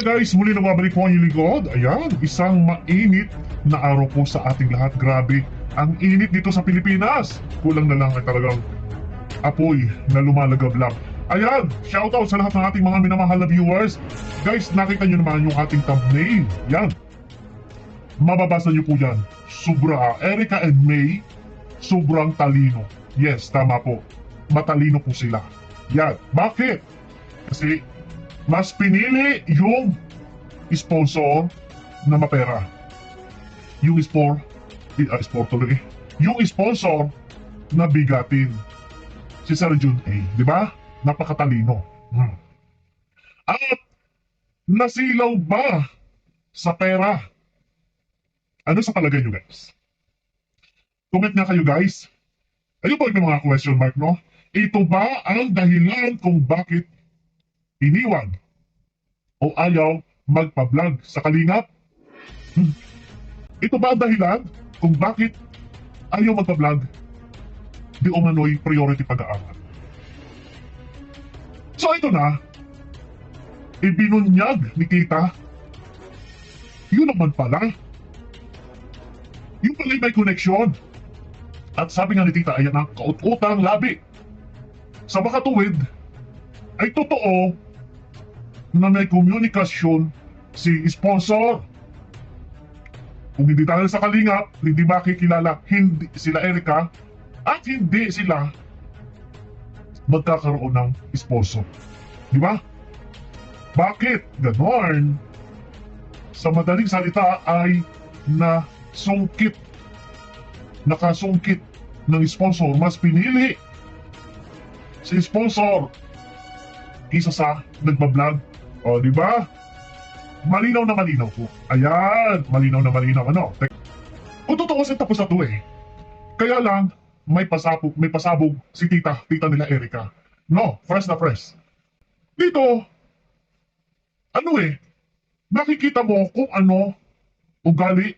na guys, muli na babalik po ang inyong lingkod. Ayan, isang mainit na araw po sa ating lahat. Grabe, ang init dito sa Pilipinas. Kulang na lang ay talagang apoy na lumalagablab. Ayan, shoutout sa lahat ng ating mga minamahal na viewers. Guys, nakita nyo naman yung ating thumbnail. Yan. Mababasa nyo po yan. Sobra, Erica and May, sobrang talino. Yes, tama po. Matalino po sila. Yan. Bakit? Kasi mas pinili yung sponsor na mapera. Yung spor, ah, spor tuloy. Yung sponsor na bigatin. Si Sir Jun A. Di ba? Napakatalino. Hmm. At nasilaw ba sa pera? Ano sa palagay nyo guys? Comment nga kayo guys. Ayun po yung mga question mark no? Ito ba ang dahilan kung bakit iniwan o ayaw magpa-vlog sa kalingap? Hmm. Ito ba ang dahilan kung bakit ayaw magpa-vlog? Di umano'y priority pag-aaral. So ito na, ibinunyag ni Tita. Yun naman pala. Yung pala may connection. At sabi nga ni Tita, ayan ang kaut-utang labi. Sa makatuwid, ay totoo na may komunikasyon si sponsor. Kung hindi dahil sa kalingap, hindi makikilala hindi sila Erika at hindi sila magkakaroon ng sponsor. Di ba? Bakit ganon? Sa madaling salita ay nasungkit, nakasungkit ng sponsor, mas pinili si sponsor kisa sa nagbablog. O, di ba? Malinaw na malinaw po. Ayan, malinaw na malinaw. Ano? Kung totoo kasi tapos na to eh. Kaya lang, may pasabog, may pasabog si tita, tita nila Erika. No, fresh na fresh. Dito, ano eh, nakikita mo kung ano ugali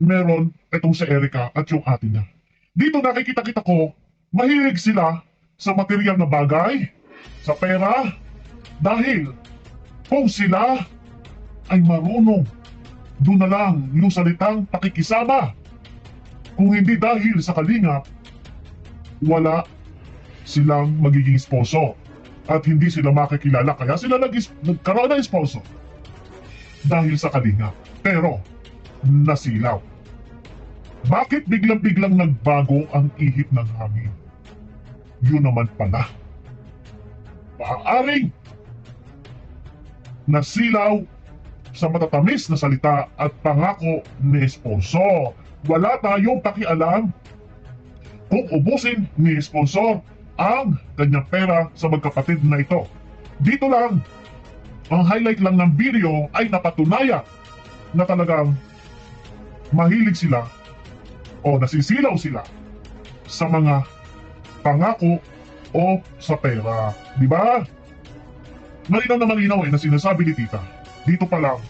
meron itong si Erika at yung ate niya. Dito nakikita kita ko, mahilig sila sa material na bagay, sa pera, dahil kung sila ay marunong, doon na lang yung salitang pakikisama. Kung hindi dahil sa kalingap, wala silang magiging sponsor at hindi sila makikilala kaya sila nag nagkaroon ng sponsor dahil sa kalingap. Pero, nasilaw. Bakit biglang-biglang nagbago ang ihip ng hangin? Yun naman pala. Maaaring nasilaw sa matatamis na salita at pangako ni sponsor. Wala tayong pakialam kung ubusin ni sponsor ang kanyang pera sa magkapatid na ito. Dito lang, ang highlight lang ng video ay napatunayan na talagang mahilig sila o nasisilaw sila sa mga pangako o sa pera. Di ba? Malinaw na malinaw eh na sinasabi ni Tita. Dito pa lang,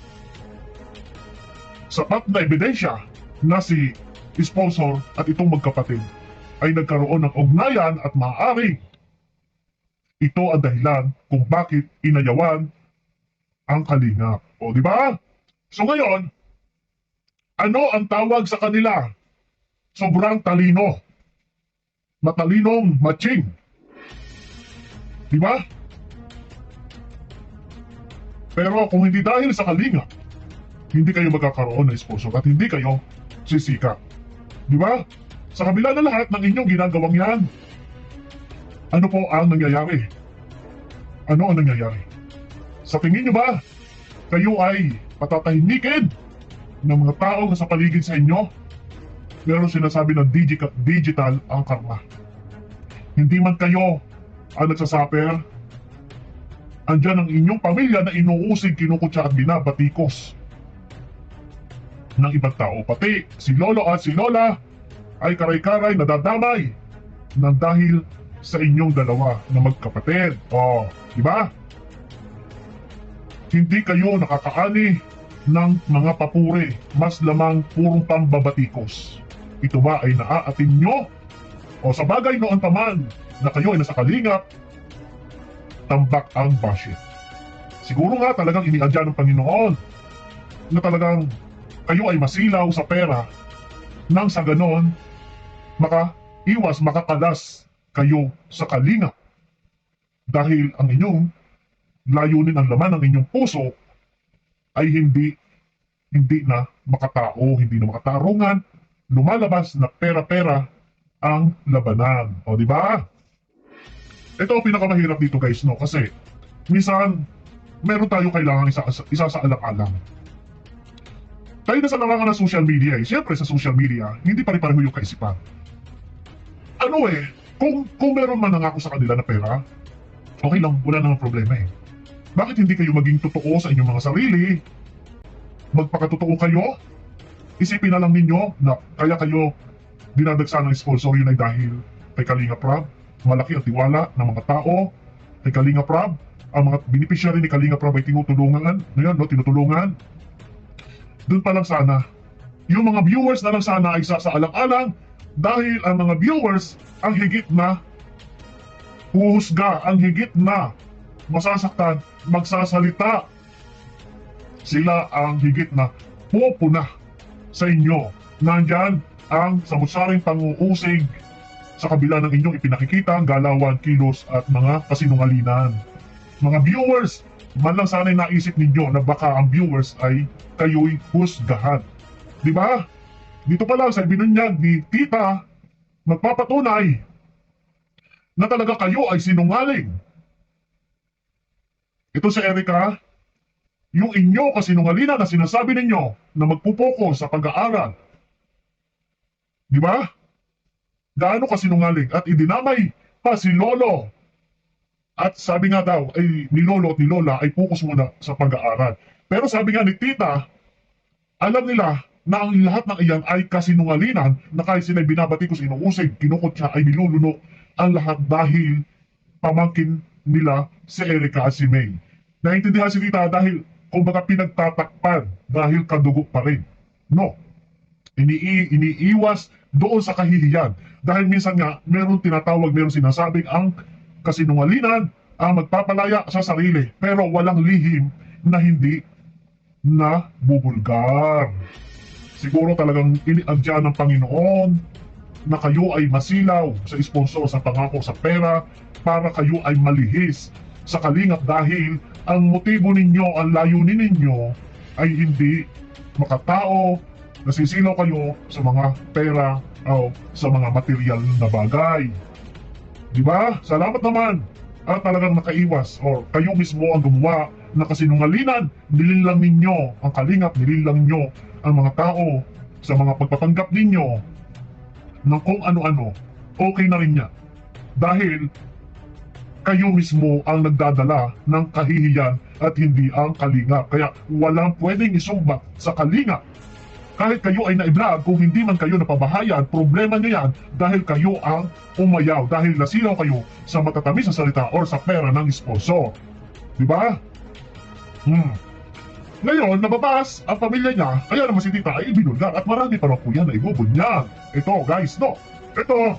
sapat na ebidensya na si sponsor at itong magkapatid ay nagkaroon ng ugnayan at maaari ito ang dahilan kung bakit inayawan ang kalingap. O, di ba? So ngayon, ano ang tawag sa kanila? Sobrang talino. Matalinong matching. Di ba? Pero kung hindi dahil sa kalingap, hindi kayo magkakaroon ng sponsor at hindi kayo sisika. Di ba? Sa kabila na lahat ng inyong ginagawang yan, ano po ang nangyayari? Ano ang nangyayari? Sa tingin nyo ba, kayo ay patatahimikin ng mga tao na sa paligid sa inyo? Pero sinasabi ng digi- digital ang karma. Hindi man kayo ang nagsasaper, andyan ang inyong pamilya na inuusig, kinukutsa at binabatikos ng ibang tao. Pati si Lolo at si Lola ay karay-karay nadadamay ng dahil sa inyong dalawa na magkapatid. O, di ba? Hindi kayo nakakaani ng mga papuri, mas lamang purong pambabatikos. Ito ba ay naaatin nyo? O sa bagay noon pa man na kayo ay nasa kalingap, tambak ang bashit. Siguro nga talagang iniadya ng Panginoon na talagang kayo ay masilaw sa pera nang sa ganon makaiwas, makakalas kayo sa kalinga. Dahil ang inyong layunin ang laman ng inyong puso ay hindi hindi na makatao, hindi na makatarungan, lumalabas na pera-pera ang labanan. O, di ba? Ito ang pinakamahirap dito guys, no? Kasi, minsan, meron tayo kailangan isa, isa sa alang-alang. Tayo na sa larangan ng social media eh. Siyempre sa social media, hindi pare-pareho yung kaisipan. Ano eh, kung, kung meron man nangako sa kanila na pera, okay lang, wala namang problema eh. Bakit hindi kayo maging totoo sa inyong mga sarili? Magpakatotoo kayo? Isipin na lang ninyo na kaya kayo dinadagsa ng sponsor yun ay dahil kay Kalinga Prab, malaki ang tiwala ng mga tao kay Kalinga Prab, ang mga beneficiary ni Kalinga Prab ay tinutulungan, no no, tinutulungan. Doon pa lang sana, yung mga viewers na lang sana ay sasaalang-alang dahil ang mga viewers ang higit na huhusga, ang higit na masasaktan, magsasalita. Sila ang higit na pupuna sa inyo. Nandyan ang samutsaring panguusig sa kabila ng inyong ipinakikita, galawan, kilos at mga kasinungalinan. Mga viewers, man lang sana'y naisip ninyo na baka ang viewers ay kayo'y husgahan. Di ba? Dito pa lang sa binunyag ni Tita, magpapatunay na talaga kayo ay sinungaling. Ito si Erica, yung inyo kasinungalina na sinasabi ninyo na magpupoko sa pag-aaral. Di ba? Gaano kasinungaling at idinamay pa si Lolo. At sabi nga daw, ay ni Lolo at ni Lola ay focus muna sa pag-aaral. Pero sabi nga ni Tita, alam nila na ang lahat ng iyan ay kasinungalingan na kahit sila'y binabati ko sa inuusig, kinukot siya ay niluluno ang lahat dahil pamangkin nila si Erica at si May. Naintindihan si Tita dahil kumbaga pinagtatakpan dahil kadugo pa rin. No. Ini iniiwas doon sa kahihiyan. Dahil minsan nga, meron tinatawag, meron sinasabing ang kasinungalingan ang magpapalaya sa sarili. Pero walang lihim na hindi na bubulgar. Siguro talagang iniadya ng Panginoon na kayo ay masilaw sa sponsor, sa pangako, sa pera, para kayo ay malihis sa kalingap dahil ang motibo ninyo, ang layunin ninyo ay hindi makatao, nasisilaw kayo sa mga pera o sa mga material na bagay. Di ba? Salamat naman. At talagang nakaiwas or kayo mismo ang gumawa na kasinungalinan, nililang ninyo ang kalingap, nililang nyo ang mga tao sa mga pagpapanggap ninyo ng kung ano-ano, okay na rin niya. Dahil kayo mismo ang nagdadala ng kahihiyan at hindi ang kalingap. Kaya walang pwedeng isumbat sa kalingap. Kahit kayo ay na-vlog, kung hindi man kayo napabahayan, problema niya yan dahil kayo ang umayaw, dahil nasilaw kayo sa matatamis na salita or sa pera ng sponsor. Di ba? Hmm. Ngayon, nababas ang pamilya niya, kaya naman si tita ay ibinulgar at marami pa raw po yan na ibubunyag. Ito guys, no? Ito,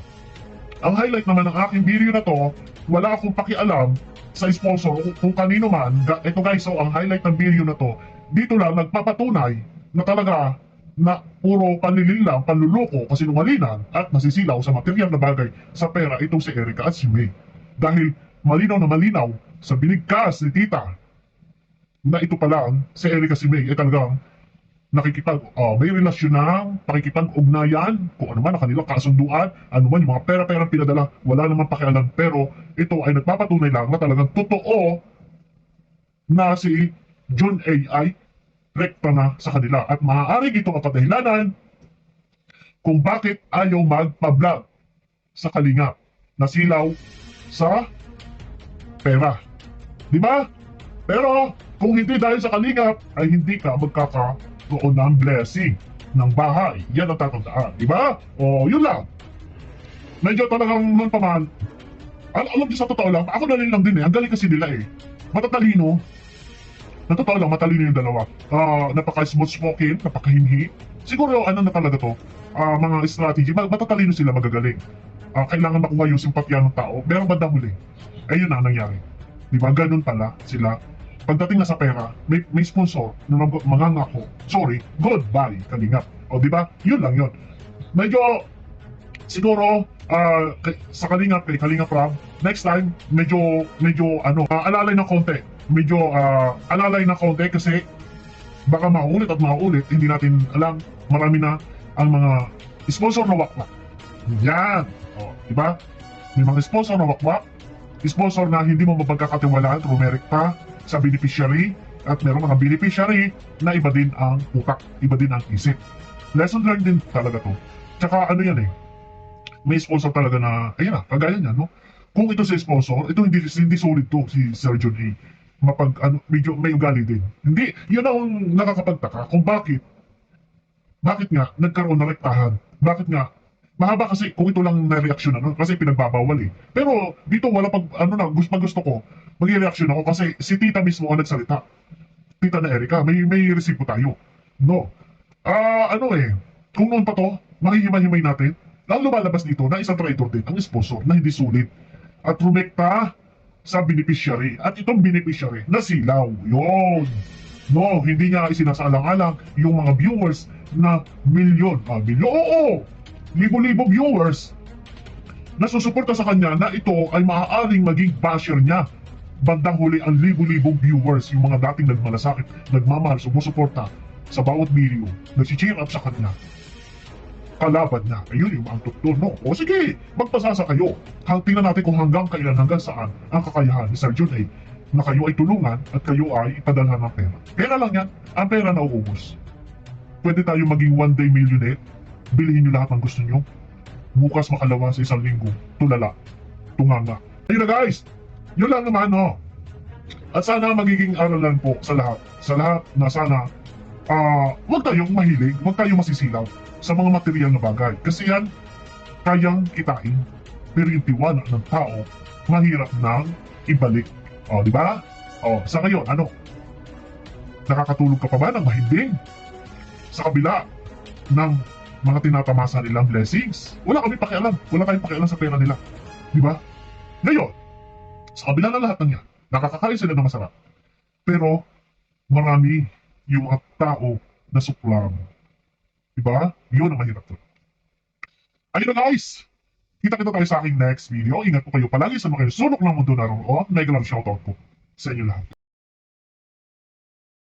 ang highlight naman ng aking video na to, wala akong pakialam sa sponsor kung, kanino man. Ito guys, so ang highlight ng video na to, dito lang nagpapatunay na talaga na puro panlilin lang, panluloko, kasinungalingan at nasisilaw sa material na bagay sa pera itong si Erica at si May. Dahil malinaw na malinaw sa binigkas ni tita na ito pa lang, si Erica si May ay talagang nakikipag, ah, may relasyon ng pakikipag-ugnayan, kung ano man ang kanilang kasunduan, ano man yung mga pera-pera pinadala, wala namang pakialam. Pero ito ay nagpapatunay lang na talagang totoo na si John A. ay rekta na sa kanila. At maaaring ito ang kadahilanan kung bakit ayaw magpa-vlog sa kalingap na silaw sa pera. Di ba? Pero kung hindi dahil sa kalingap, ay hindi ka magkakaroon ng blessing ng bahay. Yan ang tatandaan. Di ba? O, yun lang. Medyo talagang nun pa man, al alam niyo sa totoo lang, ako na lang din eh. Ang galing kasi nila eh. Matatalino. Na totoo lang, matalino yung dalawa. Ah, napaka-smooth spoken, napaka-hinhi. Siguro ano na talaga to, ah, mga strategy, ma- matatalino sila magagaling. Ah, kailangan makuha yung simpatya ng tao. Pero bandang huli, ayun na ang nangyari. Di ba? Ganun pala sila pagdating na sa pera, may, may sponsor na mag- mangangako, sorry, goodbye, kalingap. O, di ba? Yun lang yun. Medyo, siguro, kay- sa kalingap, kay kalingap Rob, next time, medyo, medyo, ano, ah, alalay na konti. Medyo, ah, alalay na konti kasi baka maulit at maulit, hindi natin alam, marami na ang mga sponsor na wakwak. Yan. O, di ba? May mga sponsor na wakwak, sponsor na hindi mo mapagkakatiwalaan, rumerik pa sa beneficiary, at meron mga beneficiary na iba din ang utak, iba din ang isip. Lesson learned din talaga to. Tsaka ano yan eh, may sponsor talaga na, ayun na, kagaya niya, no? Kung ito si sponsor, ito hindi, hindi solid to, si John A. Mapag, ano, medyo may ugali din. Hindi, yun ang nakakapagtaka kung bakit, bakit nga nagkaroon ng rektahan? Bakit nga mahaba kasi kung ito lang na reaksyon ano kasi pinagbabawal eh. Pero dito wala pag ano na gusto gusto ko magre-reaction ako kasi si tita mismo ang nagsalita. Tita na Erika, may may resibo tayo. No. Ah, ano eh, kung noon pa to, mahihimay-himay natin. Ang lumalabas dito na isang traitor din, ang sponsor na hindi sulit. At rumekta sa beneficiary. At itong beneficiary, nasilaw. Yon. No, hindi niya isinasalang-alang yung mga viewers na milyon. Ah, milyon? Oo! Libo-libo viewers na susuporta sa kanya na ito ay maaaring maging basher niya. Bandang huli ang libo-libong viewers, yung mga dating nagmalasakit, nagmamahal, sumusuporta sa bawat video, nag-cheer up sa kanya. Kalaban niya. Ayun yung ang tutto, no? O sige, magpasasa kayo. Tingnan natin kung hanggang kailan, hanggang saan ang kakayahan ni Sir A na kayo ay tulungan at kayo ay ipadalhan ng pera. Pera lang yan. Ang pera na uubos. Pwede tayo maging one day millionaire. Bilihin nyo lahat ng gusto nyo. Bukas makalawa sa isang linggo. Tulala. Tunganga. Ayun na guys! Yun lang naman, no? At sana magiging aralan po sa lahat. Sa lahat na sana, ah, huwag tayong mahilig, huwag tayong masisilaw sa mga material na bagay. Kasi yan, kayang kitain. Pero yung tiwala ng tao, mahirap nang ibalik. O, di ba? O, sa ngayon, ano? Nakakatulog ka pa ba ng mahimbing? Sa kabila ng mga tinatamasa nilang blessings. Wala kami pakialam. Wala tayong pakialam sa pera nila. Di ba? Ngayon, sa kabila ng lahat ng yan, nakakakain sila ng masarap. Pero, marami yung mga tao na suklam. Diba? Yun ang mahirap to. Ayun na guys! Kita-kita tayo sa aking next video. Ingat po kayo palagi sa mga sunok ng mundo naroon. Mega love shoutout po sa inyo lahat.